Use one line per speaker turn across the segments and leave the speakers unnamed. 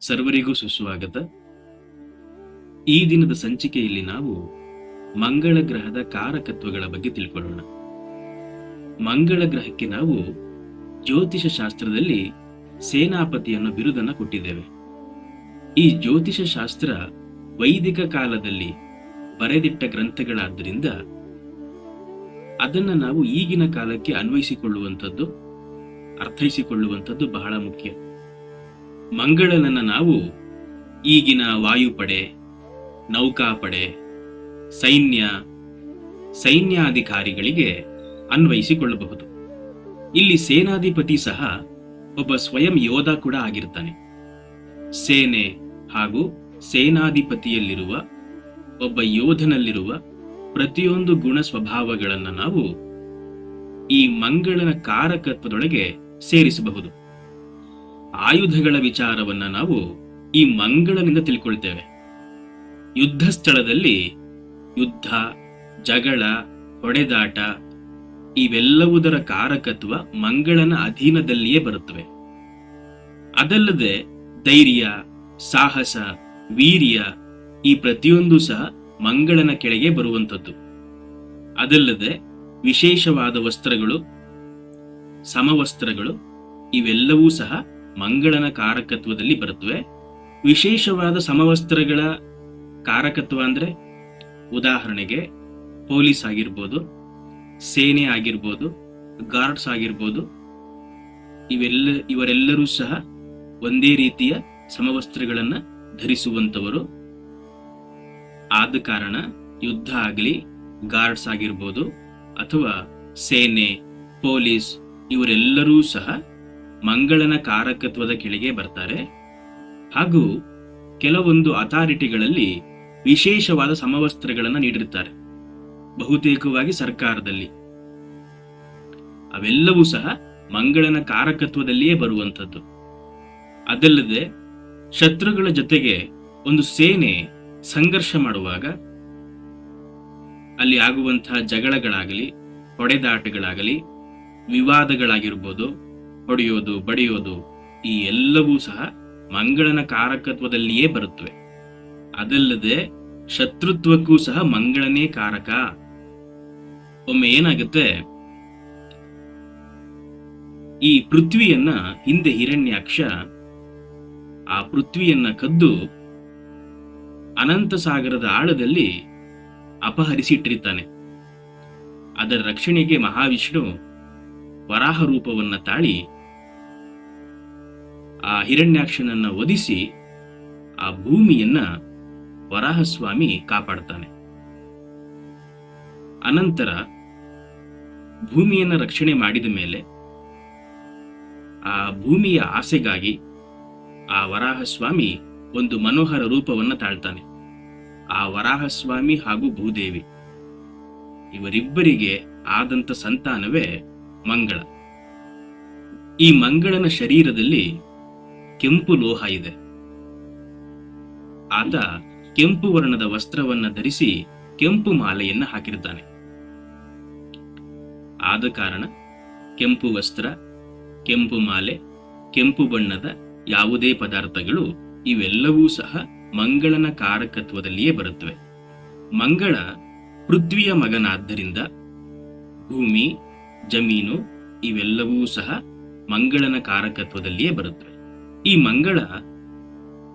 ಸರ್ವರಿಗೂ ಸುಸ್ವಾಗತ. ಈ ದಿನದ ಸಂಚಿಕೆಯಲ್ಲಿ ನಾವು ಮಂಗಳ ಗ್ರಹದ ಕಾರಕತ್ವಗಳ ಬಗ್ಗೆ ತಿಳ್ಕೊಳ್ಳೋಣ. ಮಂಗಳ ಗ್ರಹಕ್ಕೆ ನಾವು ಜ್ಯೋತಿಷ ಶಾಸ್ತ್ರದಲ್ಲಿ ಸೇನಾಪತಿಯನ್ನು ಬಿರುದನ್ನು ಕೊಟ್ಟಿದ್ದೇವೆ. ಈ ಜ್ಯೋತಿಷ ಶಾಸ್ತ್ರ ವೈದಿಕ ಕಾಲದಲ್ಲಿ ಬರೆದಿಟ್ಟ ಗ್ರಂಥಗಳಾದ್ದರಿಂದ ಅದನ್ನು ನಾವು ಈಗಿನ ಕಾಲಕ್ಕೆ ಅನ್ವಯಿಸಿಕೊಳ್ಳುವಂಥದ್ದು, ಅರ್ಥೈಸಿಕೊಳ್ಳುವಂಥದ್ದು ಬಹಳ ಮುಖ್ಯ. ಮಂಗಳನನ್ನ ನಾವು ಈಗಿನ ವಾಯುಪಡೆ, ನೌಕಾಪಡೆ, ಸೈನ್ಯ, ಸೈನ್ಯಾಧಿಕಾರಿಗಳಿಗೆ ಅನ್ವಯಿಸಿಕೊಳ್ಳಬಹುದು. ಇಲ್ಲಿ ಸೇನಾಧಿಪತಿ ಸಹ ಒಬ್ಬ ಸ್ವಯಂ ಯೋಧ ಕೂಡ ಆಗಿರ್ತಾನೆ ಸೇನೆ ಹಾಗೂ ಸೇನಾಧಿಪತಿಯಲ್ಲಿರುವ ಒಬ್ಬ ಯೋಧನಲ್ಲಿರುವ ಪ್ರತಿಯೊಂದು ಗುಣ ಸ್ವಭಾವಗಳನ್ನು ನಾವು ಈ ಮಂಗಳನ ಕಾರಕತ್ವದೊಳಗೆ ಸೇರಿಸಬಹುದು. ಆಯುಧಗಳ ವಿಚಾರವನ್ನ ನಾವು ಈ ಮಂಗಳನಿಂದ ತಿಳ್ಕೊಳ್ತೇವೆ. ಯುದ್ಧ ಸ್ಥಳದಲ್ಲಿ ಯುದ್ಧ, ಜಗಳ, ಹೊಡೆದಾಟ ಇವೆಲ್ಲವುದರ ಕಾರಕತ್ವ ಮಂಗಳನ ಅಧೀನದಲ್ಲಿಯೇ ಬರುತ್ತವೆ. ಅದಲ್ಲದೆ ಧೈರ್ಯ, ಸಾಹಸ, ವೀರ್ಯ ಈ ಪ್ರತಿಯೊಂದು ಸಹ ಮಂಗಳನ ಕೆಳಗೆ ಬರುವಂಥದ್ದು. ಅದಲ್ಲದೆ ವಿಶೇಷವಾದ ವಸ್ತ್ರಗಳು, ಸಮವಸ್ತ್ರಗಳು ಇವೆಲ್ಲವೂ ಸಹ ಮಂಗಳನ ಕಾರಕತ್ವದಲ್ಲಿ ಬರುತ್ತವೆ. ವಿಶೇಷವಾದ ಸಮವಸ್ತ್ರಗಳ ಕಾರಕತ್ವ ಅಂದ್ರೆ ಉದಾಹರಣೆಗೆ ಪೊಲೀಸ್ ಆಗಿರ್ಬೋದು, ಸೇನೆ ಆಗಿರ್ಬೋದು, ಗಾರ್ಡ್ಸ್ ಆಗಿರ್ಬೋದು, ಇವೆಲ್ಲ ಇವರೆಲ್ಲರೂ ಸಹ ಒಂದೇ ರೀತಿಯ ಸಮವಸ್ತ್ರಗಳನ್ನ ಧರಿಸುವಂತವರು ಆದ ಕಾರಣ ಯುದ್ಧ ಆಗಲಿ, ಗಾರ್ಡ್ಸ್ ಆಗಿರ್ಬೋದು, ಅಥವಾ ಸೇನೆ, ಪೊಲೀಸ್, ಇವರೆಲ್ಲರೂ ಸಹ ಮಂಗಳನ ಕಾರಕತ್ವದ ಕೆಳಗೆ ಬರ್ತಾರೆ. ಹಾಗೂ ಕೆಲವೊಂದು ಅಥಾರಿಟಿಗಳಲ್ಲಿ ವಿಶೇಷವಾದ ಸಮವಸ್ತ್ರಗಳನ್ನು ನೀಡಿರುತ್ತಾರೆ. ಬಹುತೇಕವಾಗಿ ಸರ್ಕಾರದಲ್ಲಿ. ಅವೆಲ್ಲವೂ ಸಹ ಮಂಗಳನ ಕಾರಕತ್ವದಲ್ಲಿಯೇ ಬರುವಂಥದ್ದು. ಅದಲ್ಲದೆ ಶತ್ರುಗಳ ಜೊತೆಗೆ ಒಂದು ಸೇನೆ ಸಂಘರ್ಷ ಮಾಡುವಾಗ ಅಲ್ಲಿ ಆಗುವಂತಹ ಜಗಳಗಳಾಗಲಿ, ಹೊಡೆದಾಟಗಳಾಗಲಿ, ವಿವಾದಗಳಾಗಿರ್ಬೋದು ಹೊಡೆಯೋದು, ಬಡಿಯೋದು ಈ ಎಲ್ಲವೂ ಸಹ ಮಂಗಳನ ಕಾರಕತ್ವದಲ್ಲಿಯೇ ಬರುತ್ತವೆ. ಅದಲ್ಲದೆ ಶತ್ರುತ್ವಕ್ಕೂ ಸಹ ಮಂಗಳನೇ ಕಾರಕ. ಒಮ್ಮೆ ಏನಾಗುತ್ತೆ? ಈ ಪೃಥ್ವಿಯನ್ನ ಹಿಂದೆ ಹಿರಣ್ಯಾಕ್ಷ ಆ ಪೃಥ್ವಿಯನ್ನ ಕದ್ದು ಅನಂತ ಸಾಗರದ ಆಳದಲ್ಲಿ ಅಪಹರಿಸಿಟ್ಟಿರ್ತಾನೆ. ಅದರ ರಕ್ಷಣೆಗೆ ಮಹಾವಿಷ್ಣು ವರಾಹ ರೂಪವನ್ನ ತಾಳಿ ಆ ಹಿರಣ್ಯಾಕ್ಷನನ್ನ ಒದಿಸಿ ಆ ಭೂಮಿಯನ್ನ ವರಾಹಸ್ವಾಮಿ ಕಾಪಾಡ್ತಾನೆ. ಅನಂತರ ಭೂಮಿಯನ್ನ ರಕ್ಷಣೆ ಮಾಡಿದ ಮೇಲೆ ಆ ಭೂಮಿಯ ಆಸೆಗಾಗಿ ಆ ವರಾಹಸ್ವಾಮಿ ಒಂದು ಮನೋಹರ ರೂಪವನ್ನ ತಾಳ್ತಾನೆ. ಆ ವರಾಹಸ್ವಾಮಿ ಹಾಗೂ ಭೂದೇವಿ. ಇವರಿಬ್ಬರಿಗೆ ಆದಂತ ಸಂತಾನವೇ ಮಂಗಳ. ಈ ಮಂಗಳನ ಶರೀರದಲ್ಲಿ ಕೆಂಪು ಲೋಹ ಇದೆ. ಆತ ಕೆಂಪು ವರ್ಣದ ವಸ್ತ್ರವನ್ನ ಧರಿಸಿ ಕೆಂಪು ಮಾಲೆಯನ್ನ ಹಾಕಿರ್ತಾನೆ ಆದ ಕಾರಣ ಕೆಂಪು ವಸ್ತ್ರ, ಕೆಂಪು ಮಾಲೆ, ಕೆಂಪು ಬಣ್ಣದ ಯಾವುದೇ ಪದಾರ್ಥಗಳು ಇವೆಲ್ಲವೂ ಸಹ ಮಂಗಳನ ಕಾರಕತ್ವದಲ್ಲಿಯೇ ಬರುತ್ತವೆ. ಮಂಗಳ ಪೃಥ್ವಿಯ ಮಗನಾದ್ದರಿಂದ ಭೂಮಿ ಜಮೀನು ಇವೆಲ್ಲವೂ ಸಹ ಮಂಗಳನ ಕಾರಕತ್ವದಲ್ಲಿಯೇ ಬರುತ್ತವೆ. ಈ ಮಂಗಳ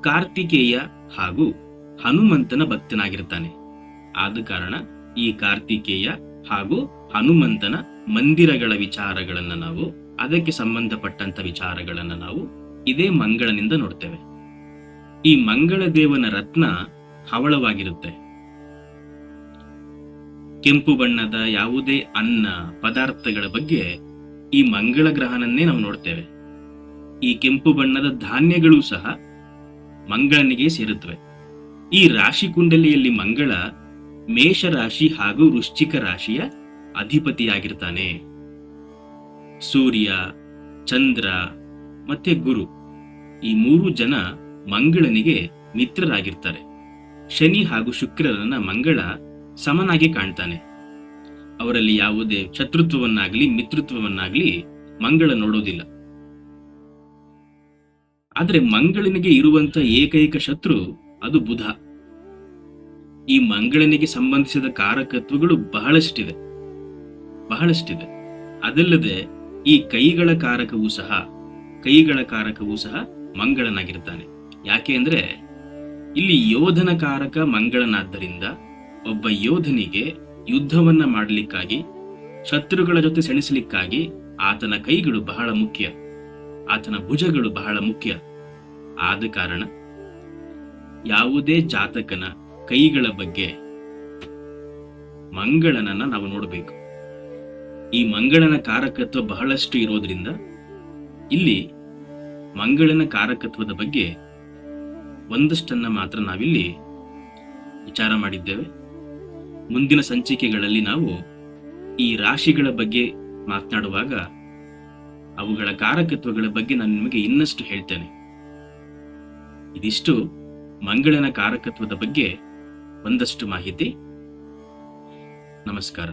ಕಾರ್ತಿಕೇಯ ಹಾಗೂ ಹನುಮಂತನ ಭಕ್ತನಾಗಿರ್ತಾನೆ. ಆದ ಕಾರಣ ಈ ಕಾರ್ತಿಕೇಯ ಹಾಗೂ ಹನುಮಂತನ ಮಂದಿರಗಳ ವಿಚಾರಗಳನ್ನ ನಾವು, ಅದಕ್ಕೆ ಸಂಬಂಧಪಟ್ಟಂತ ವಿಚಾರಗಳನ್ನ ನಾವು ಇದೇ ಮಂಗಳನಿಂದ ನೋಡ್ತೇವೆ. ಈ ಮಂಗಳ ದೇವನ ರತ್ನ ಹವಳವಾಗಿರುತ್ತೆ. ಕೆಂಪು ಬಣ್ಣದ ಯಾವುದೇ ಅನ್ನ ಪದಾರ್ಥಗಳ ಬಗ್ಗೆ ಈ ಮಂಗಳ ಗ್ರಹನನ್ನೇ ನಾವು ನೋಡ್ತೇವೆ. ಈ ಕೆಂಪು ಬಣ್ಣದ ಧಾನ್ಯಗಳು ಸಹ ಮಂಗಳನಿಗೆ ಸೇರುತ್ತವೆ. ಈ ರಾಶಿ ಕುಂಡಲಿಯಲ್ಲಿ ಮಂಗಳ ಮೇಷರಾಶಿ ಹಾಗೂ ವೃಶ್ಚಿಕ ರಾಶಿಯ ಅಧಿಪತಿಯಾಗಿರ್ತಾನೆ. ಸೂರ್ಯ, ಚಂದ್ರ ಮತ್ತೆ ಗುರು ಈ ಮೂರು ಜನ ಮಂಗಳನಿಗೆ ಮಿತ್ರರಾಗಿರ್ತಾರೆ. ಶನಿ ಹಾಗೂ ಶುಕ್ರರನ್ನ ಮಂಗಳ ಸಮನಾಗಿ ಕಾಣ್ತಾನೆ. ಅವರಲ್ಲಿ ಯಾವುದೇ ಶತ್ರುತ್ವವನ್ನಾಗ್ಲಿ, ಮಿತ್ರತ್ವವನ್ನಾಗ್ಲಿ ಮಂಗಳ ನೋಡೋದಿಲ್ಲ. ಆದ್ರೆ ಮಂಗಳನಿಗೆ ಇರುವಂತ ಏಕೈಕ ಶತ್ರು ಅದು ಬುಧ. ಈ ಮಂಗಳನಿಗೆ ಸಂಬಂಧಿಸಿದ ಕಾರಕತ್ವಗಳು ಬಹಳಷ್ಟಿದೆ ಬಹಳಷ್ಟಿದೆ ಅದಲ್ಲದೆ ಈ ಕೈಗಳ ಕಾರಕವೂ ಸಹ, ಕೈಗಳ ಕಾರಕವೂ ಸಹ ಮಂಗಳನಾಗಿರ್ತಾನೆ. ಯಾಕೆ ಅಂದ್ರೆ ಇಲ್ಲಿ ಯೋಧನ ಕಾರಕ ಮಂಗಳನಾದ್ದರಿಂದ ಒಬ್ಬ ಯೋಧನಿಗೆ ಯುದ್ಧವನ್ನ ಮಾಡಲಿಕ್ಕಾಗಿ, ಶತ್ರುಗಳ ಜೊತೆ ಸೆಣಸಲಿಕ್ಕಾಗಿ ಆತನ ಕೈಗಳು ಬಹಳ ಮುಖ್ಯ, ಆತನ ಭುಜಗಳು ಬಹಳ ಮುಖ್ಯ. ಆದ ಕಾರಣ ಯಾವುದೇ ಜಾತಕನ ಕೈಗಳ ಬಗ್ಗೆ ಮಂಗಳನನ್ನ ನಾವು ನೋಡಬೇಕು. ಈ ಮಂಗಳನ ಕಾರಕತ್ವ ಬಹಳಷ್ಟು ಇರೋದ್ರಿಂದ ಇಲ್ಲಿ ಮಂಗಳನ ಕಾರಕತ್ವದ ಬಗ್ಗೆ ಒಂದಷ್ಟನ್ನ ಮಾತ್ರ ನಾವಿಲ್ಲಿ ವಿಚಾರ ಮಾಡಿದ್ದೇವೆ. ಮುಂದಿನ ಸಂಚಿಕೆಗಳಲ್ಲಿ ನಾವು ಈ ರಾಶಿಗಳ ಬಗ್ಗೆ ಮಾತನಾಡುವಾಗ ಅವುಗಳ ಕಾರಕತ್ವಗಳ ಬಗ್ಗೆ ನಾನು ನಿಮಗೆ ಇನ್ನಷ್ಟು ಹೇಳ್ತೇನೆ. ಇದಿಷ್ಟು ಮಂಗಳನ ಕಾರಕತ್ವದ ಬಗ್ಗೆ ಒಂದಷ್ಟು ಮಾಹಿತಿ. ನಮಸ್ಕಾರ.